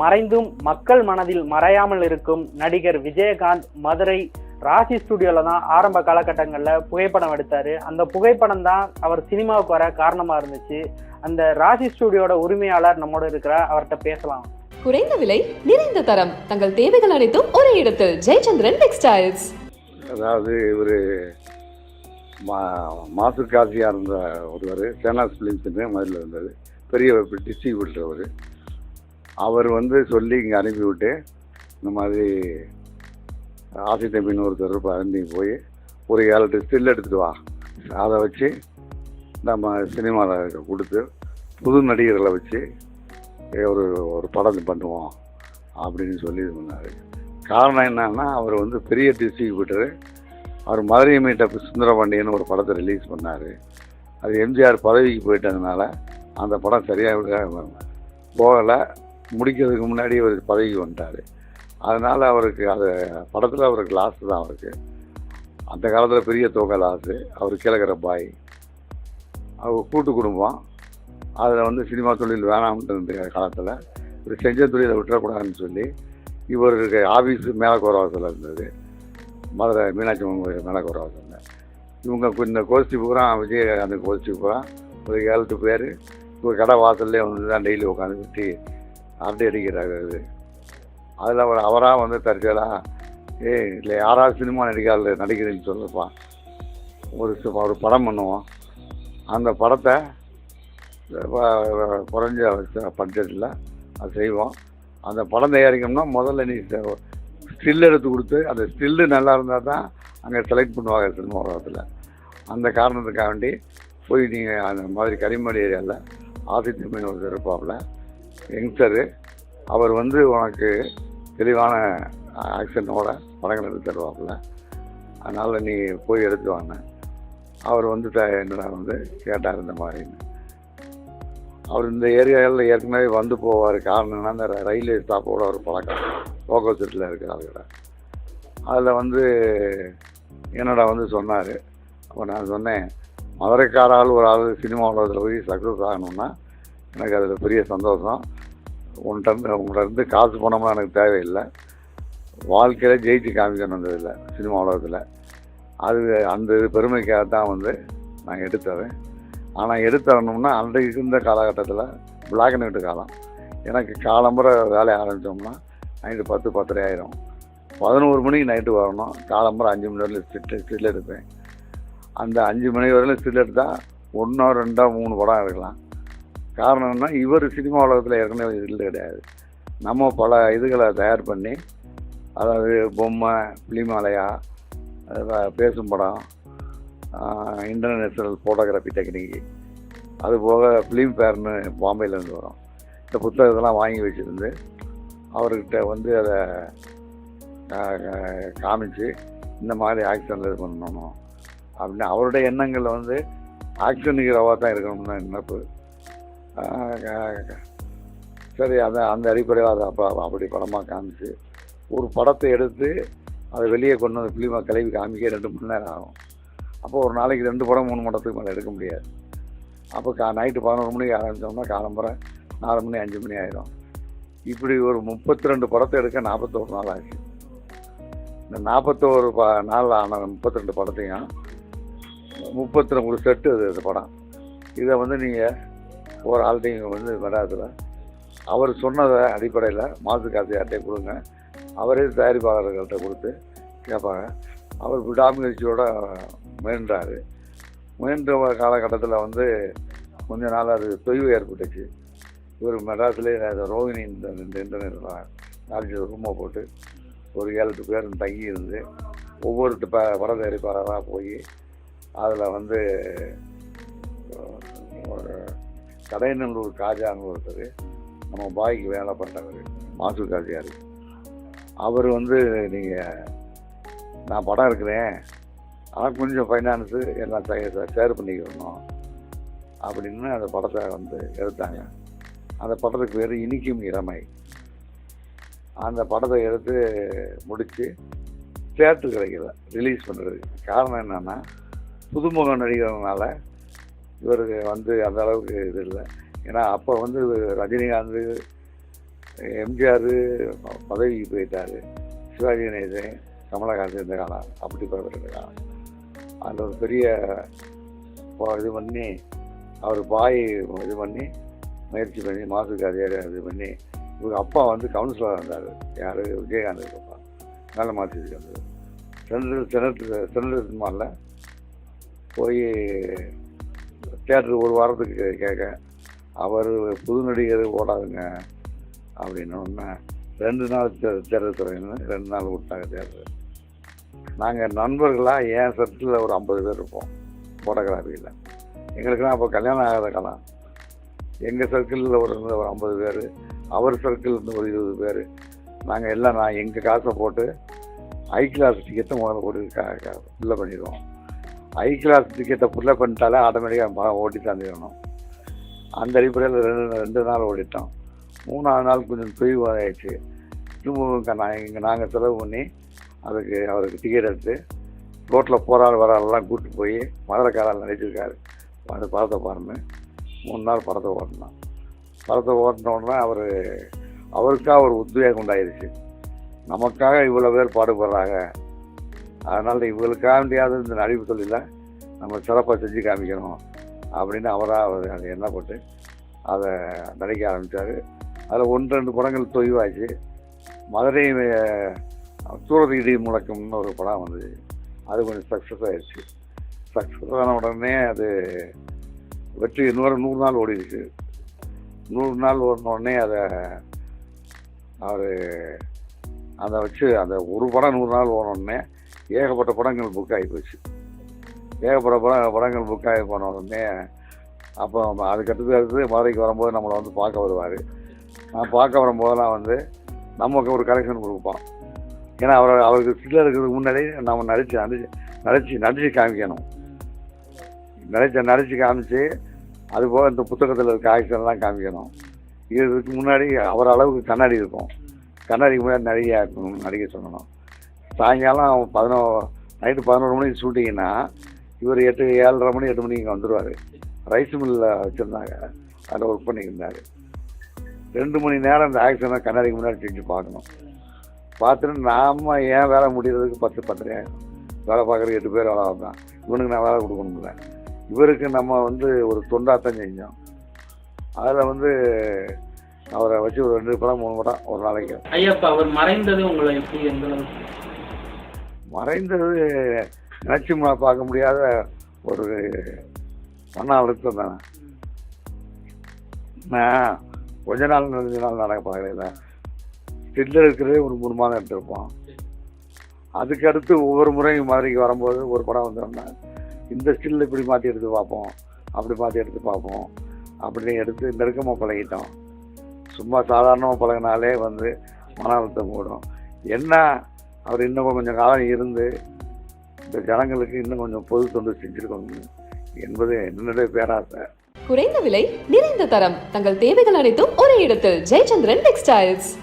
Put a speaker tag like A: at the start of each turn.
A: மறைந்தும் மக்கள் மனதில் மறையாமல் இருக்கும் நடிகர் விஜயகாந்த் மதுரை ராசி ஸ்டுடியோல தான் ஆரம்ப காலகட்டங்களில் புகைப்படம் எடுத்தாரு. அந்த புகைப்படம் தான் அவர் சினிமாவுக்கு வர காரணமா இருந்துச்சு. அந்த ராசி ஸ்டுடியோட உரிமையாளர் நம்மோட இருக்கிறார். அவர்கிட்ட பேசலாம்.
B: குறைந்த விலை நிறைந்த தரம். தங்கள் தேவைகள் அனைத்தும் ஒரே இடத்தில். ஜெயச்சந்திரன் டெக்ஸ்டைல்ஸ்
C: அதாவது இவர் மா மாசு காசியாக இருந்த ஒருவர். சேனாஸ் ஃபிலிம்ஸ்னு மதுரையில் இருந்தது. பெரிய டிஸ்ட்ரிபியூட்டர் அவர். அவர் வந்து சொல்லி இங்கே அனுப்பிவிட்டு இந்த மாதிரி ஆசி தம்பின்னு ஒருத்தர் அனுப்பி போய் ஒரு ஏழு எட்டு ஸ்டில் எடுத்துகிட்டு வா. அதை வச்சு நம்ம சினிமாவில் கொடுத்து புது நடிகர்களை வச்சு ஒரு ஒரு படம் பண்ணுவோம் அப்படின்னு சொல்லி இது பண்ணார். காரணம் என்னன்னா அவர் வந்து பெரிய டிஸ்ட்ரிபியூட்டரு. அவர் மதுரை மீட்டப் சுந்தரபாண்டியன்னு ஒரு படத்தை ரிலீஸ் பண்ணார். அது எம்ஜிஆர் பதவிக்கு போயிட்டதுனால அந்த படம் சரியாக போகலை. முடிக்கிறதுக்கு முன்னாடி அவர் பதவிக்கு வந்துட்டார். அதனால் அவருக்கு அது படத்தில் அவருக்கு லாஸ் தான் அவருக்கு. அந்த காலத்தில் பெரிய தொகை லாஸு அவர் கிழக்கிற பாய். அவர் கூட்டு குடும்பம். அதில் வந்து சினிமா தொழில் வேணாம்ன்ற இருந்த காலத்தில் இவர் செஞ்ச தொழிலை விட்டுறக்கூடாதுன்னு சொல்லி இவருக்கு ஆஃபீஸு மேலக்கோரவாசத்தில் இருந்தது. மதுரை மீனாட்சி அம்மன் கோயில் மேலக்கோரவாசலில். இவங்க இந்த கோஷ்டி பூரா விஜய் அந்த கோஷ்டி பூரா ஒரு ஏழு பேர். இப்போ கடை வாசல்லே வந்து தான் டெய்லி உட்காந்து விட்டு அரட்டை அடிக்கிறாரு அதில் அவர் அவராக வந்து தற்செயலாக ஏய் இல்லை யாராவது சினிமா நடிகாரில் நடிக்கிறேன்னு சொல்லுப்பா. ஒரு சு- ஒரு படம் பண்ணுவோம். அந்த படத்தை குறைஞ்ச பட்ஜெட்டில் அது செய்வோம். அந்த படம் தயாரிக்கணும்னா முதல்ல நீ ஸ்டில் எடுத்து கொடுத்து அந்த ஸ்டில்லு நல்லா இருந்தால் தான் அங்கே செலக்ட் பண்ணுவாங்க சினிமா உலகத்தில். அந்த காரணத்துக்காக வேண்டி போய் நீங்கள் அந்த மாதிரி கரிமலை ஏரியாவில் ஆதித்யமீன் ஒருத்தர் இருப்பாப்புல யங்ஸ்டரு அவர் வந்து உனக்கு தெளிவான ஆக்ஷனோட படங்கள் எடுத்து தருவாப்புல. அதனால் நீ போய் எடுத்து வாங்க. அவர் வந்து த என்னடா வந்து கேட்டார் இந்த மாதிரின்னு. அவர் இந்த ஏரியாவில் ஏற்கனவே வந்து போவார். காரணம் என்ன அந்த ரயில்வே ஸ்டாப்போட ஒரு பழக்கம். லோக்கல் செட்டில் இருக்கிறாருக்கிற அதில் வந்து என்னடா வந்து சொன்னார்? அப்போ நான் சொன்னேன் மதுரைக்காரால் ஒரு ஆள் சினிமா உலகத்தில் போய் சக்ஸஸ் ஆகணும்னா எனக்கு அதில் பெரிய சந்தோஷம். உன்கிட்ட இருந்து உங்கள்கிட்ட காசு பணம்லாம் எனக்கு தேவையில்லை. வாழ்க்கையில் ஜெயிச்சு காமிக்கணும் இதில் சினிமா உலகத்தில். அது அந்த இது பெருமைக்காக தான் வந்து நான் எடுத்தவன் ஆனால் எடுத்தரணும்னா அன்றைக்கு இருந்த காலகட்டத்தில் பிளாக் அண்ட் ஒயிட் காலம். எனக்கு காலம்புரை வேலையை ஆரம்பித்தோம்னா நைட்டு பத்து பத்தரை ஆயிரும். பதினோரு மணிக்கு நைட்டு வரணும். காலம்புரை அஞ்சு மணி வரையிலும் ஸ்டில் ஸ்டில் எடுப்பேன். அந்த அஞ்சு மணி வரையிலும் ஸ்டில் எடுத்தால் ஒன்றோ ரெண்டோ மூணு படம் எடுக்கலாம். காரணம் இவர் சினிமா உலகத்தில் ஏற்கனவே இல்லை கிடையாது. நம்ம பல இதுகளை தயார் பண்ணி அதாவது பொம்மை பிலிமாலயா பேசும் படம் இன்டர்நேஷ்னல் ஃபோட்டோகிராஃபி டெக்னிக் அது போக ஃபிலிம் ஃபேர்னு பாம்பேலேருந்து வரும். இந்த புத்தகத்தெல்லாம் வாங்கி வச்சுருந்து அவர்கிட்ட வந்து அதை காமிச்சு இந்த மாதிரி ஆக்ஷனில் இது பண்ணணும் அப்படின்னு அவருடைய எண்ணங்களில் வந்து ஆக்ஷன் ஹீரோவாக தான் இருக்கணும்னு நினைப்பு சரி அந்த அந்த அடிப்படையில் அதை அப்போ அப்படி படமாக காமிச்சு ஒரு படத்தை எடுத்து அதை வெளியே கொண்டு வந்து ஃபிலிமாக கழுவி காமிக்க ரெண்டு மணி நேரம் ஆகும். அப்போ ஒரு நாளைக்கு ரெண்டு படம் மூணு படத்துக்கு மேலே எடுக்க முடியாது. அப்போ கா நைட்டு பதினோரு மணிக்கு ஆரம்பித்தோம்னா காலம்பரை நாலு மணி அஞ்சு மணி ஆயிடும் இப்படி ஒரு முப்பத்தி ரெண்டு படத்தை எடுக்க நாற்பத்தோரு நாள் ஆச்சு. இந்த நாற்பத்தோரு ப நாள் ஆன முப்பத்தி ரெண்டு படத்தையும் முப்பத்தி ரெண்டு ஒரு செட்டு அது இந்த படம். இதை வந்து நீங்கள் ஒரு ஆள்கிட்டையும் வந்து வராதுல. அவர் சொன்னதை அடிப்படையில் மாசு காசு கொடுங்க. அவரே தயாரிப்பாளர்கள்ட்ட கொடுத்து கேட்பாங்க. அவர் விடாமுயற்சியோடு முயன்றார். முயன்ற காலகட்டத்தில் வந்து கொஞ்ச நாள் அது தொய்வு ஏற்பட்டுச்சு. இவர் மெட்ராஸ்லேயே ரோஹிணி ரோகிணி இந்த இந்த காலேஜில் ரூமை போட்டு ஒரு ஏழு எட்டு பேர் தங்கி இருந்து ஒவ்வொரு ப பட தயாரிப்பாளராக போய் அதில் வந்து ஒரு கடைநல்லூர் காஜான்னு ஒருத்தர் நம்ம பாய்க்கு வேலை பண்ணவர் மாசு காஜியார். அவர் வந்து நீங்கள் நான் படம் இருக்கிறேன் ஆனால் கொஞ்சம் ஃபைனான்ஸு எல்லாம் ஷேர் பண்ணிக்கணும் அப்படின்னு அந்த படத்தை வந்து எடுத்தாங்க. அந்த படத்துக்கு பேர் இனிக்கும் இளமை. அந்த படத்தை எடுத்து முடித்து தேட்டர் கிடைக்கல ரிலீஸ் பண்ணுறதுக்கு காரணம் என்னென்னா புதுமுக நடிகர்னால இவருக்கு வந்து அந்த அளவுக்கு இது இல்லை. ஏன்னா அப்போ வந்து ரஜினிகாந்த் எம்ஜிஆர் பதவிக்கு போயிட்டார். சிவாஜி கணேசன் கமலஹாசன் இருந்த காலம் அப்படி பிறந்த காலம். அதில் ஒரு பெரிய இது பண்ணி அவர் பாய் இது பண்ணி முயற்சி பண்ணி மாசுக்கு அதிகாரி இது பண்ணி இவங்க அப்பா வந்து கவுன்சிலராக இருந்தார். யார்? விஜயகாந்த் அப்பா. நல்ல மாற்றி வந்தது. சென்ட்ரல் செனட் சென்ட்ரல் போய் தேட்டருக்கு ஒரு வாரத்துக்கு கேட்க அவர் புது நடிகர் ஓடாதுங்க அப்படின்னோடனே ரெண்டு நாள் தேர்தல் துறையினு ரெண்டு நாள் விட்டாங்க தேர்தல் நாங்கள் நண்பர்களாக என் சர்க்கிளில் ஒரு ஐம்பது பேர் இருப்போம் ஃபோட்டோகிராஃபியில் எங்களுக்குலாம் அப்போ கல்யாணம் ஆகாத காலம். எங்கள் சர்க்கிளில் ஒரு ஒரு ஐம்பது பேர் அவர் சர்க்கிளிருந்து ஒரு இருபது பேர். நாங்கள் எல்லாம் நான் எங்கள் காசை போட்டு ஐ கிளாஸ் டிக்கெட்டை முதல்ல போட்டு ஃபில்ல பண்ணிடுவோம். ஐ கிளாஸ் டிக்கெட்டை ஃபுல்லாக பண்ணிட்டாலே ஆட்டோமேட்டிக்காக ஓட்டி தந்துடணும் அந்த அடிப்படையில் ரெண்டு ரெண்டு நாள் ஓடிட்டோம். மூணாவது நாள் கொஞ்சம் தொய்வு ஆயிடுச்சு திரும்ப நான் இங்கே நாங்கள் செலவு பண்ணி அதுக்கு அவருக்கு டிக்கெட் எடுத்து ரோட்டில் போகிறாள் வராளெல்லாம் கூப்பிட்டு போய் மதுரைக்காரால் நடிச்சிருக்காரு அந்த படத்தை பாருன்னு மூணு நாள் படத்தை ஓட்டினோம் படத்தை ஓட்டினோடனே அவர் அவருக்காக ஒரு உத்வேகம் உண்டாயிருச்சு. நமக்காக இவ்வளோ பேர் பாடுபடுறாங்க. அதனால் இவங்களுக்காக வேண்டியாவது இந்த நடிப்பு தொழில நம்ம சிறப்பாக செஞ்சு காமிக்கணும். அப்படின்னு அவராக அவர் அதை எண்ணப்பட்டு அதை நடிக்க ஆரம்பித்தார் அதில் ஒன்று ரெண்டு படங்கள் தொய்வாச்சு மதுரை அஹ், சூரத் இடி முழக்கம்னு ஒரு படம் வந்தது. அது கொஞ்சம் சக்ஸஸ் ஆயிடுச்சு. சக்ஸஸ் ஆன உடனே அது வெற்றி இன்னொரு நூறு நாள் ஓடிடுச்சு. நூறு நாள் ஓடின உடனே அதை அவர் அதை வச்சு அந்த ஒரு படம் நூறு நாள் ஓடணுன்னே ஏகப்பட்ட படங்கள் புக் ஆகி போச்சு. ஏகப்பட்ட படம் படங்கள் புக் ஆகி போன உடனே அப்போ அதுக்கு அடுத்தது மதுரைக்கு வரும்போது நம்மளை வந்து பார்க்க வருவார். நான் பார்க்க வரும்போதெல்லாம் வந்து நமக்கு ஒரு கலெக்ஷன் கொடுப்போம் ஏன்னா அவர் அவருக்கு சில்லர் இருக்கிறதுக்கு முன்னாடி நம்ம நடிச்சு நடிச்சு நடிச்சு நடிச்சு காமிக்கணும். நடிச்ச நடிச்சு காமிச்சு அதுபோக இந்த புத்தகத்தில் இருக்க ஆக்ஷன்லாம் காமிக்கணும். இதுக்கு முன்னாடி அவர் அளவுக்கு கண்ணாடி இருக்கும். கண்ணாடிக்கு முன்னாடி நடிகையாக இருக்கணும் நடிக்க சொல்லணும். சாயங்காலம் பதினோ நைட்டு பதினோரு மணிக்கு ஷூட்டிங்கன்னா இவர் எட்டு ஏழரை மணி எட்டு மணிக்கு இங்கே வந்துடுவார் ரைஸ் மில்லில் வச்சுருந்தாங்க. அதில் ஒர்க் பண்ணியிருந்தார் ரெண்டு மணி நேரம் அந்த ஆக்ஷனை கண்ணாடிக்கு முன்னாடி செஞ்சு பார்க்கணும். பார்த்துட்டு நாம் ஏன் வேலை முடிகிறதுக்கு பத்து பத்தரை வேலை பார்க்குறதுக்கு எட்டு பேர் வேலை வந்தான் இவனுக்கு நான் வேலை கொடுக்கணும்ல. இவருக்கு நம்ம வந்து ஒரு தொண்டாத்தான் செஞ்சோம். அதில் வந்து அவரை வச்சு ஒரு ரெண்டு படம் மூணு படம் ஒரு நாளைக்கு.
A: ஐயப்பா அவர் மறைந்தது உங்களை எப்படி? எந்த
C: மறைந்தது நினச்சி பார்க்க முடியாத ஒரு மன அழுத்தம் தானே. நான் கொஞ்ச நாள் ரெண்டு நாள் நடக்க பார்க்கல ஸ்டில்ல இருக்கிறதே ஒரு மூணு மாதம் எடுத்திருப்போம். அதுக்கடுத்து ஒவ்வொரு முறையும் மதுரைக்கு வரும்போது ஒரு படம் வந்தோம்னா இந்த ஸ்டில்ல இப்படி மாற்றி எடுத்து பார்ப்போம் அப்படி மாற்றி எடுத்து பார்ப்போம் அப்படின்னு எடுத்து நெருக்கமாக பழகிட்டோம். சும்மா சாதாரணமாக பழகினாலே வந்து மன அழுத்தம் கூடும் என்ன? அவர் இன்னும் கொஞ்சம் காலம் இருந்து இந்த ஜனங்களுக்கு இன்னும் கொஞ்சம் பொது தொண்டு செஞ்சுருக்கணும் என்பது என்னுடைய பேராசை.
B: குறைந்த விலை நிறைந்த தரம். தங்கள் தேவைகள் அனைத்தும் ஒரே இடத்தில். ஜெயச்சந்திரன் டெக்ஸ்டைல்ஸ்